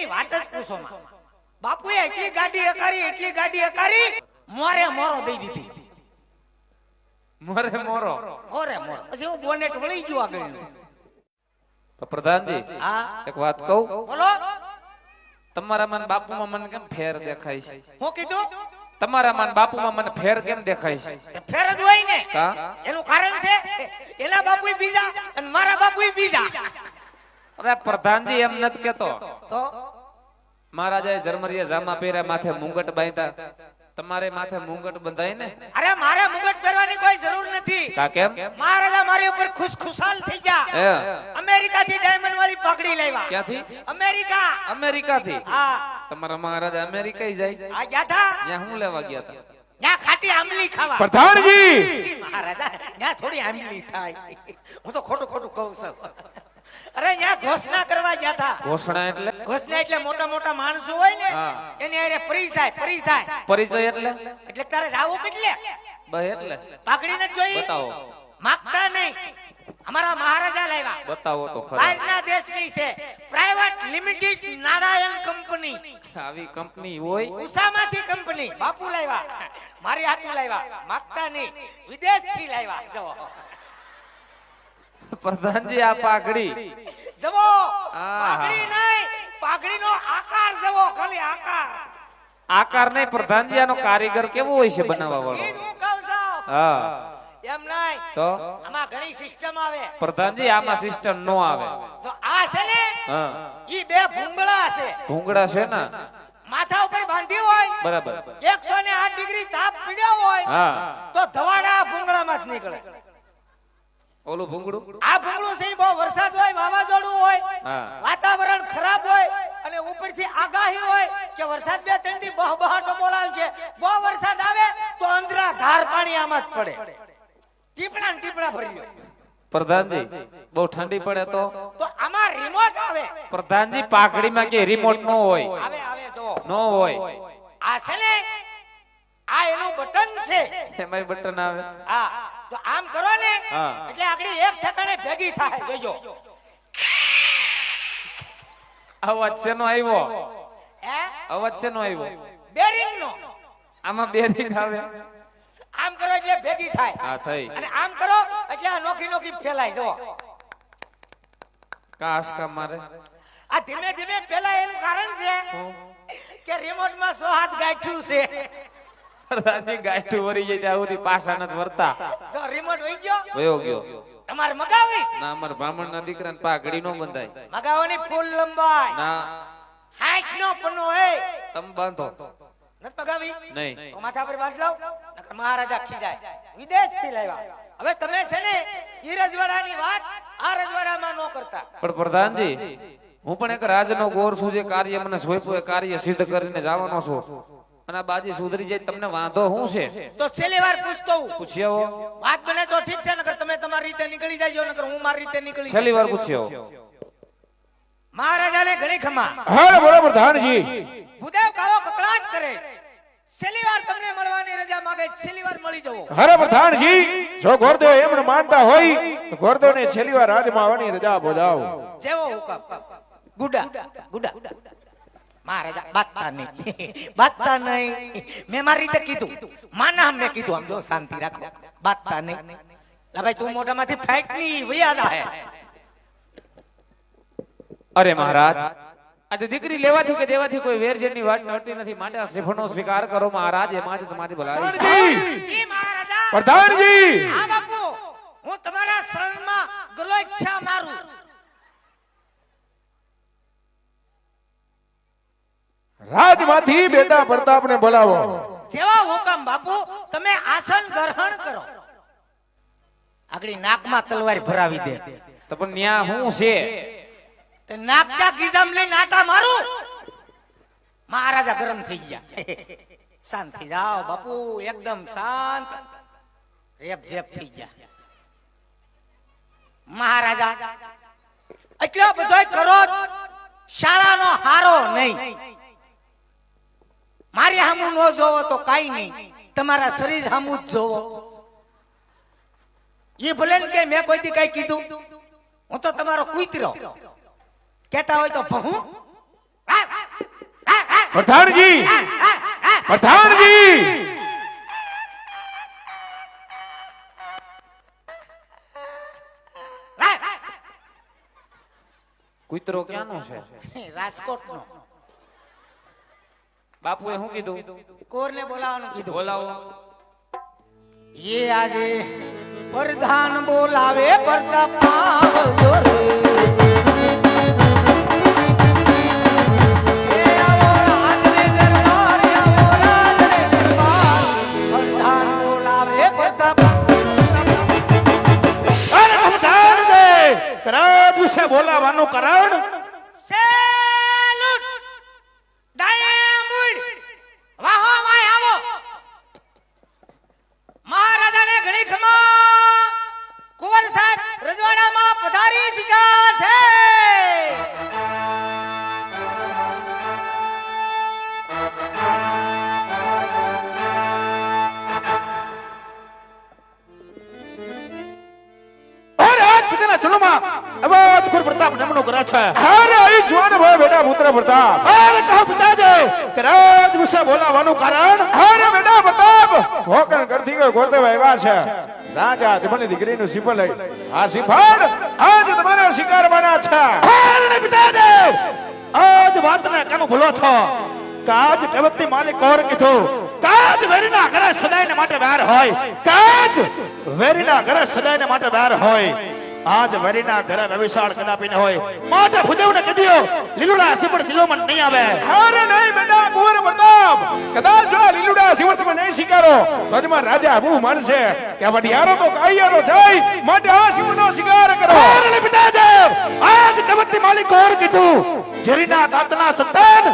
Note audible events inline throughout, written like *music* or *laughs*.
એની વાત જ પૂછો માં બાપુએ એટલી ગાડી હકારી એટલી ગાડી હકારી મોરે મોરો દઈ દીધી. મોરે મોરો. મોરે મોરો. પછી હું બોનેટ વળી ગયો આગળ તો પ્રધાનજી હા? એક વાત કહું? બોલો. તમારા મન બાપુમાં મને કેમ ફેર દેખાય છે? હું કીધું? તમારા મન બાપુમાં મને ફેર કેમ દેખાય છે? ફેર જ હોય ને. એનું કારણ છે એના બાપુ બીજા અને મારા બાપુ બીજા. અરે પ્રધાનજી એમ નથી કેતો. તો? મહારાજાએ જર્મરીએ જામા પહેર્યા માથે મુંગટ બાંધ્યા. તમારે માથે મુંગટ બંધાય ને અરે મારે મુંગટ પહેરવાની કોઈ જરૂર નથી. કા કેમ મહારાજા મારી ઉપર ખુશ ખુશાલ થઈ ગયા. અમેરિકા થી ડાયમંડ વાળી પકડી લાવ્યા. ક્યાંથી? અમેરિકા. અમેરિકા થી હા. તમારા મહારાજા અમેરિકા જાય. આ ગયા હતા ત્યાં હું લેવા ગયા હતા ત્યાં ખાટી આમલી ખાવા. પ્રધાનજી! મહારાજા ત્યાં થોડી આમલી થાય. હું તો ખોટું ખોટું કહું છું. અરે ત્યાં ઘોષણા કરવા ગયા હતા. ઘોષણા એટલે? ઘોષણા એટલે મોટા મોટા માણસો હોય ને એને અરે પરિચય પરિચય. પરિચય એટલે? એટલે તારે જાવું કેટલે? બસ એટલે. પાઘડી નથી જોઈ? બતાવો. માગતા નહીં. અમારા મહારાજા લાવ્યા. બતાવો તો ખરા. બહારના દેશની છે. Private limited Narayan company. આવી કંપની હોય? ઉષામાંથી કંપની. બાપુ લાવ્યા. મારી હાથું લાવ્યા. માગતા નહીં. વિદેશથી લાવ્યા. જવો પ્રધાનજી આ પાઘડી. જવો. પાઘડી નહીં પાઘડીનો આકાર જવો ખાલી આકાર. આકાર નહીં પ્રધાનજી આનો કારીગર કેવો હોય છે બનાવવા વાળો? હું કહું છું. હા. એમ નહીં. તો? આમાં ઘણી સિસ્ટમ આવે. પ્રધાનજી આમાં સિસ્ટમ નો આવે. તો આ છે ને હા. ઈ બે ભૂંગળા છે. ભૂંગળા છે ને? માથા ઉપર બાંધી હોય બરાબર. એકસો ને આઠ ડિગ્રી તાપ પીડ્યો હોય હા. તો ધવાડા ભૂંગળામાં જ નીકળે. ઓલું ભૂંગળું? આ ભૂંગળું છે બહુ વરસાદ હોય વાવાઝોડું હોય વાતાવરણ ખરાબ હોય અને ઉપરથી આગાહી હોય કે વરસાદ બે ત્રણ દી બહબહાટો બોલાવે છે બહુ વરસાદ આવે તો અંદરા ધાર પાણી આમાં જ પડે. ટીપણા ટીપણા ભરી ગયો પ્રધાનજી બહુ ઠંડી પડે તો? તો આમાં રિમોટ આવે. પ્રધાનજી પાકડીમાં કે રિમોટ નો હોય. આવે આવે જો. નો હોય. આ છે ને આ એનું બટન છે. એમાં બટન આવે. હા તો આમ કરો ને એટલે આગળ એક ઠેકાણે ભેગી થાય. જોજો. અવાજ શેનો આવ્યો? હે? અવાજ શેનો આવ્યો? બેરિંગ નો આમાં બેરિંગ આવે. આમ કરો એટલે ભેગી થાય. હા થઈ. અને આમ કરો એટલે આ નોખી નોખી ફેલાય જો કાસ કા મારે? આ ધીમે ધીમે પેલા એનું કારણ છે કે રિમોટમાં સો હાથ ગાંઠ્યું છે. પ્રધાનજી ગાયઠું વરી જાય ત્યાં સુધી પાછા નથી વરતા જો રિમોટ વઈ ગયો? વયો ગયો. તમારે મગાવી ના અમાર બ્રાહ્મણ ના દીકરા પાઘડી નો બંધાય. મગાવવાની ફૂલ લંબાઈ. ના. હાથ નો પન્નો હે. તમે બાંધો. નથી મગાવી? નહીં. તો માથા પર બાંધ લાવ. નકર મહારાજા ખીજાય. વિદેશથી લાવ્યા. હવે તમે છે ને ઈ રજવાડાની વાત આ રજવાડામાં ન કરતા. પણ પ્રધાનજી હું પણ એક રાજનો ગોર છું જે કાર્ય મને સોંપ્યું એ કાર્ય સિદ્ધ કરીને જવાનો છું. અને આ બાજી સુધરી જાય તમને વાંધો શું છે? તો છેલ્લી વાર પૂછતો હું. પૂછી આવો વાત બને તો ઠીક છે નકર તમે તમારી રીતે નીકળી જાજો નકર હું મારી રીતે નીકળી છેલ્લી વાર પૂછી આવો મહારાજાને ઘણી ખમા. હા બોલો પ્રધાનજી. ભૂદેવ કાળો કકળાટ કરે. છેલ્લી વાર તમને મળવાની રજા માંગે છેલ્લી વાર મળી જવો. હરે પ્રધાનજી જો ગોરદેવ એમને માનતા હોય તો ગોરદેવને છેલ્લી વાર રાજમાં આવવાની રજા બોલાવો જેવો હુકમ. ગુડા ગુડા. મહારાજા બાતતા નહીં. *laughs* બાતતા નહીં. મેં મારી રીતે કીધું. માના મેં કીધું આમ જો શાંતિ રાખો. બાતતા નહીં. લા ભાઈ તું મોઢામાંથી ફેંકની હે. અરે મહારાજ આજે દીકરી લેવાથી કે દેવાથી કોઈ વેરજેરની વાત નડતી નથી. માટે આ શ્રીફળનો સ્વીકાર કરો મહારાજ એમાં જ તમારી ભલાઈ. છે. પ્રધાનજી મહારાજા! પ્રધાનજી! હા બાપુ હું તમારા શરણમાં ગલો ઈચ્છા મારું. રાજમાંથી બેટા પ્રતાપને બોલાવો. જેવા હુકમ બાપુ તમે આસન ગ્રહણ કરો. આગળ નાકમાં તલવાર ભરાવી દે. તો પણ ન્યા હું છે? તે નાકચા ગીજામ લઈને આટા મારું? મહારાજા ગરમ થઈ ગયા. શાંત થઈ જાઓ બાપુ એકદમ શાંત. રેપ જેપ થઈ ગયા. મહારાજા એટલો બધો કરો શાળાનો હારો નહીં. મારી સામું ન જોવો તો કાંઈ નહીં. તમારા શરીર સામું જ જોવો. એ ભલે ને કે મેં કોઈ દી કઈ કીધું. હું તો તમારો કુતરો. કેતા હોય તો ભહું. પ્રધાનજી! પ્રધાનજી! કૂતરો ક્યાંનો છે? રાજકોટ નો બાપુએ શું કીધું? કોર ને બોલાવવાનું કીધું? બોલાવો. એ આજે પ્રધાન બોલાવે રે. એ આવો પ્રતાપ નમનો કરે છે. અરે આયુષ્માન ભય બેટા પુત્ર પ્રતાપ અરે કહો પિતાજી કરાજ વિશે બોલાવાનું કારણ? અરે બેટા પ્રતાપ ભોકર કરતી ગયો ગોરદેવ આવ્યા છે. રાજા જમની દીકરીનું સિંહ લઈ. આ સિંહણ આજ તમારો શિકાર બના છે. અરે પિતાજી આજ વાતને કેમ ભૂલો છો? કાજ કવકની માલિક કોર કીધું કાજ વેરીના ઘરે સદાયને માટે વાર હોય. કાજ વેરીના ઘરે સદાયને માટે વાર હોય. આજ વરીના ઘરે રવિશાળ કદાપી ન હોય. માટે ભુદેવને કીધું લીલુડા સિપડ સિલોમન નહીં આવે. હારે નહીં બેટા કુંવર પ્રતાપ કદાચ જો લીલુડા સિમર તમે નહીં શિકારો. તો રાજા આવું માનશે કે વડિયારો તો કાળિયારો છે માટે આ સિપડનો શિકાર કરો. અરે પિતાજી આજ કવકની માલિક કોર કીધું જેરીના દાંતના સંતાન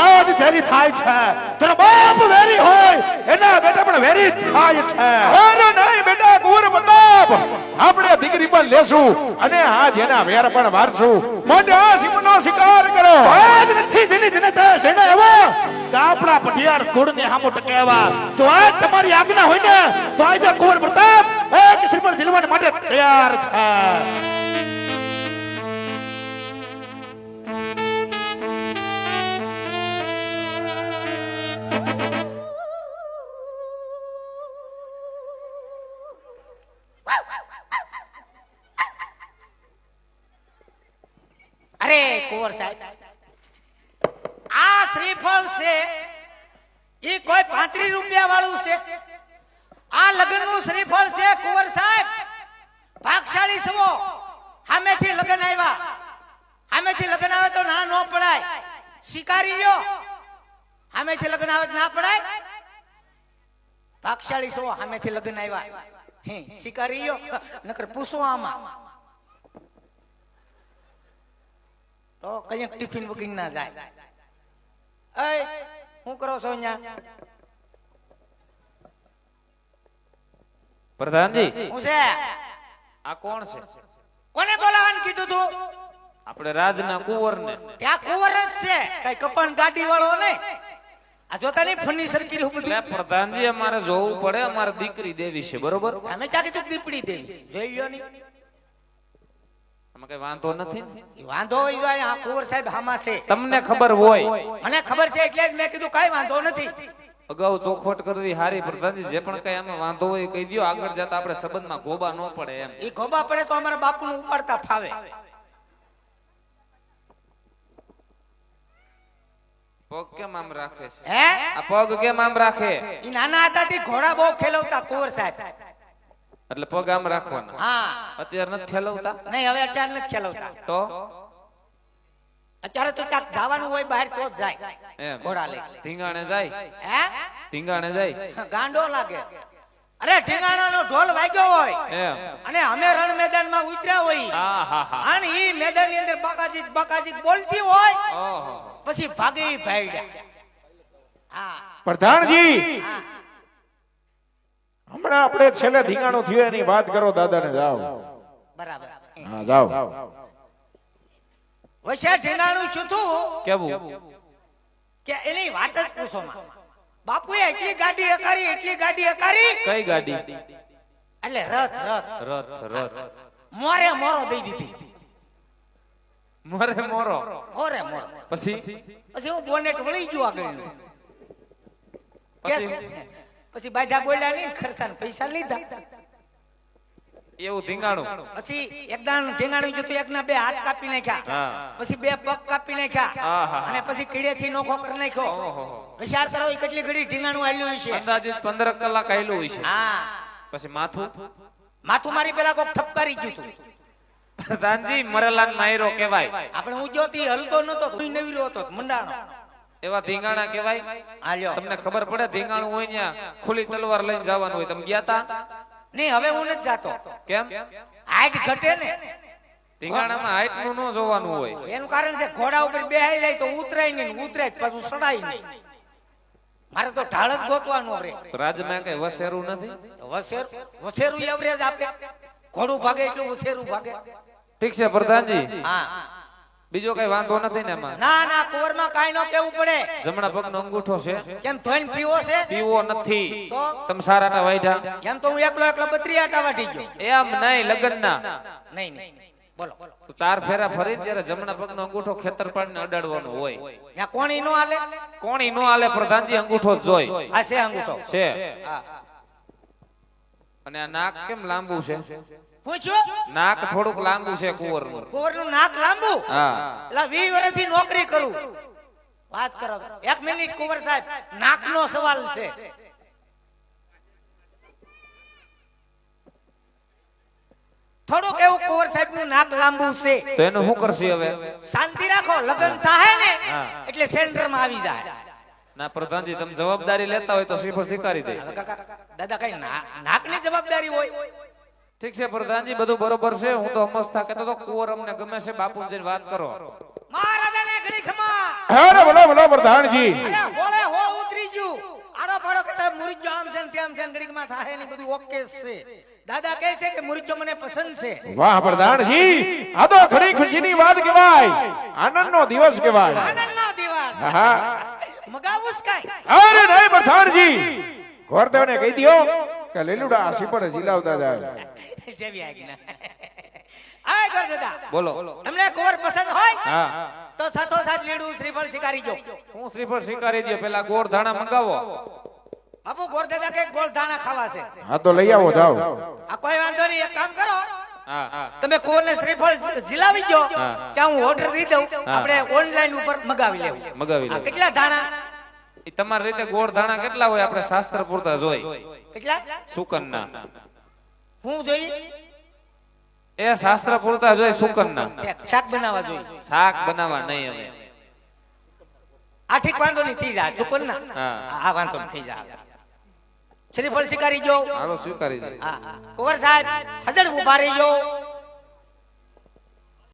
આજ ઝેરી થાય છે. તર બાપ વેરી હોય એના બેટા પણ વેરી થાય છે. હારે નહીં બેટા. કુંવર મતાબ આપણે દીકરી પણ લેશું અને આ જેના વેર પણ વારશું. માટે આ સિંહનો શિકાર કરો. આજ નથી જેની જેને તે સેને એવો કે આપણા પઢિયાર કુળને હામો ટકેવા જો આ તમારી આજ્ઞા હોય ને તો આજે કુંવર પ્રતાપ એક શ્રીમણ જીલવા માટે તૈયાર છે. આ લગ્નનું શ્રીફળ છે કુંવર સાહેબ. ભાગશાળી સવો સામેથી લગ્ન આવ્યા. સામેથી લગ્ન આવે તો ના ન પડાય. શિકારી લ્યો. સામેથી લગ્ન આવે ના પડાય. ભાગશાળી સવો સામેથી લગ્ન આવ્યા. હે, શિકારી લ્યો. નકર પૂછો આમાં. તો કંઈક ટિફિન બુકિંગ ના જાય. અય હું કરો છો અહીંયા? પ્રધાનજી હું છે. આ કોણ છે? કોને બોલાવવાનું કીધું તું? આપણે રાજના કુંવર ને ત્યાં કુંવર જ છે. કઈ કપણ ગાડી વાળો નહીં. આ જોતા નહીં ફર્નિચર કર્યું બધું? પ્રધાનજી અમારે જોવું પડે. અમારે દીકરી દેવી છે બરોબર? અમે ક્યાં કીધું દીપડી દેવી? જોઈ ગયો નહીં. આમાં કઈ વાંધો નથી વાંધો હોય જો આ કુંવર સાહેબ હામાં છે. તમને ખબર હોય. મને ખબર છે એટલે જ મેં કીધું કઈ વાંધો નથી. અગાઉ ચોખવટ કરવી હારી પ્રધાનજી જે પણ કઈ આમાં વાંધો હોય કહી દો આગળ જતા આપણે સંબંધમાં ગોબા ન પડે એમ. એ ગોબા પડે તો અમારા બાપુ નું ઉપાડતા ફાવે. પગ કેમ આમ રાખે છે? હે? આ પગ કેમ આમ રાખે? ઈ નાના હતા થી ઘોડા બહુ ખેલવતા કુંવર સાહેબ. એટલે પગ આમ રાખવાના. હા. અત્યારે નથી ખેલવતા? નહીં હવે અત્યારે નથી ખેલવતા. તો? અત્યારે તો ક્યાંક જવાનું હોય બહાર તો જ જાય. ઘોડા લઈ. ધીંગાણે જાય? હે? ધીંગાણે જાય? ગાંડો લાગે. અરે ઠીંગાણાનો ઢોલ વાગ્યો હોય. અને અમે રણ મેદાનમાં ઉતર્યા હોય. અને ઈ મેદાનની અંદર બાકાજી બાકાજી બોલતી હોય. પછી ભાગી ભાઈડા હા. પ્રધાનજી! હમણાં આપણે છેલ્લે ધીંગાણો થયો એની વાત કરો દાદાને જાઓ. બરાબર. હા જાઓ. વૈશે ઠીંગાણું છૂતું કેવું? કે એની વાત જ પૂછો માં. બાપુએ એટલી ગાડી હકારી એટલી ગાડી હકારી. કઈ ગાડી? એટલે રથ રથ. રથ રથ. મોરે મોરો દઈ દીધી. મોરે મોરો. મોરે મોર. પછી? પછી હું બોનેટ વળી ગયો આગળ. પછી? પછી બાજા બોલ્યા નહીં ખર્ચા પૈસા લીધા. એવું ધીંગાણું. પછી એકદાણ ઢેંગાણું જોતું એકના બે હાથ કાપી નાખ્યા. પછી બે પગ કાપી નાખ્યા. અને પછી કીડેથી નોખો કરી નાખ્યો. વિચાર કરો કેટલી ઘડી ઢીંગાણું હાલ્યું છે. અંદાજિત પંદર કલાક આયલું હોય છે. હા. પછી માથું? માથું મારી પેલા કોક ઠપકારી ગયું હતું પ્રધાનજી મરેલા નાયરો કહેવાય. આપણે હું જોતી હલતો નતો કોઈ નવીરો હતો મંડાણો. એવા ધીંગાણા કહેવાય? તમને ખબર પડે ધીંગાણું હોય ખુલી ખુલ્લી તલવાર લઈને જવાનું હોય. તમે ગયા તા? નહીં હવે હું નથી જાતો. કેમ? હાઈટ ઘટે ને. ધીંગાણામાં હાઈટનું ન જોવાનું હોય. એનું કારણ છે ઘોડા ઉપર બેહાઈ જાય તો ઉતરાય નહીં ઉતરે પાછું સડાય નહીં. મારે તો ઢાળ જ ગોતવાનું રે. રાજમાં કઈ વસેરું નથી? વસેર વસેરું એવરેજ આપે. ઘોડું ભાગે એટલું વસેરું ભાગે. ઠીક છે પ્રધાનજી. હા. બીજો કઈ વાંધો નથી ને એમાં? ના ના કોરમાં કાઈ નો કેવું પડે. જમણા પગનો અંગૂઠો છે. કેમ ધોઈને પીવો છે? પીવો નથી. તો? તમે સારા વાયઢા. એમ તો હું એકલો એકલો બત્રી આટા વાટી ગયો. એમ નહીં લગ્નના. નહીં નહીં. બોલો. ચાર ફેરા ફરી ત્યારે જમણા પગનો અંગૂઠો ખેતર પાડીને અડાડવાનો હોય. ત્યાં કોણી નો હાલે? કોણી નો આલે પ્રધાનજી અંગૂઠો જોઈ આ છે અંગૂઠો. છે. અને આ નાક કેમ લાંબુ છે? નાક થોડુંક લાંબુ છે કુંવરનું. કુંવરનું નાક લાંબુ? હા. એટલે વી વર્ષથી નોકરી કરું. વાત કરો. એક મિનિટ કુંવર સાહેબ. નાકનો સવાલ છે. થોડુંક એવું કુંવર સાહેબનું નાક લાંબુ છે. તો એનું શું કરશે હવે? શાંતિ રાખો લગ્ન થાય ને એટલે સેન્ટરમાં આવી જાય. ના પ્રધાનજી તમે જવાબદારી લેતા હોય તો શ્રીફળ સ્વીકારી દે. દાદા કઈ નાકની જવાબદારી હોય? ઠીક છે પ્રધાનજી બધું બરોબર છે હું તો અમસ્તા કહેતો તો કુંવર અમને ગમે છે બાપુ જઈને વાત કરો. મહારાજાને ઘડી ખમા અરે બોલો બોલો પ્રધાનજી. અરે હોળે હોળ ઉતરી ગયું. આડો પાડો કહેતા મુરજો આમ છે ને તેમ છે ને ઘડીકમાં થાહે ની બધું ઓકે છે. દાદા કહે છે કે મુરજો મને પસંદ છે. વાહ પ્રધાનજી આ તો ઘણી ખુશીની વાત કહેવાય. આનંદનો દિવસ કહેવાય. આનંદનો દિવસ. હા. મગાવુસ કાઈ. અરે નહીં પ્રધાનજી. ગોરદેવને કહી દ્યો કે લીલુડા સીપડ જીલાવતા જાય. *laughs* જેવી આજ્ઞા. આય કર દાદા. બોલો. તમને કોર પસંદ હોય હા. તો સાથો સાથ લીડું શ્રીફળ શિકારી જો હું શ્રીફળ શિકારી દે પેલા ગોળ ધાણા મંગાવો. બાપુ ગોર દાદા કે ગોળ ધાણા ખાવા છે? હા તો લઈ આવો જાઓ. આ કોઈ વાંધો નહીં એક કામ કરો. તમે કોર તમે કોરને શ્રીફળ જીલાવી જો હા. ત્યાં હું ઓર્ડર દઈ દઉં. આપણે ઓનલાઈન ઉપર મગાવી લેવું. મગાવી લેવું. કેટલા દાણા ઈ તમારી રીતે ગોળ ધાણા કેટલા હોય આપણે શાસ્ત્ર પૂરતા જોઈ. કેટલા? સુકનના હું જોઈ? એ શાસ્ત્ર પૂરતા જોઈ સુકનના ઠેક, શાક બનાવવા જોઈ. શાક બનાવવા નહીં અમે. આ ઠીક વાંધો નહીં થઈ જાય ચુકન ના હા. આ વાંધો નહીં થઈ જાય શ્રીફળ શિકારી જો હાલો સ્વીકારી હા કુંવર સાહેબ હજર ઊભા રહી જો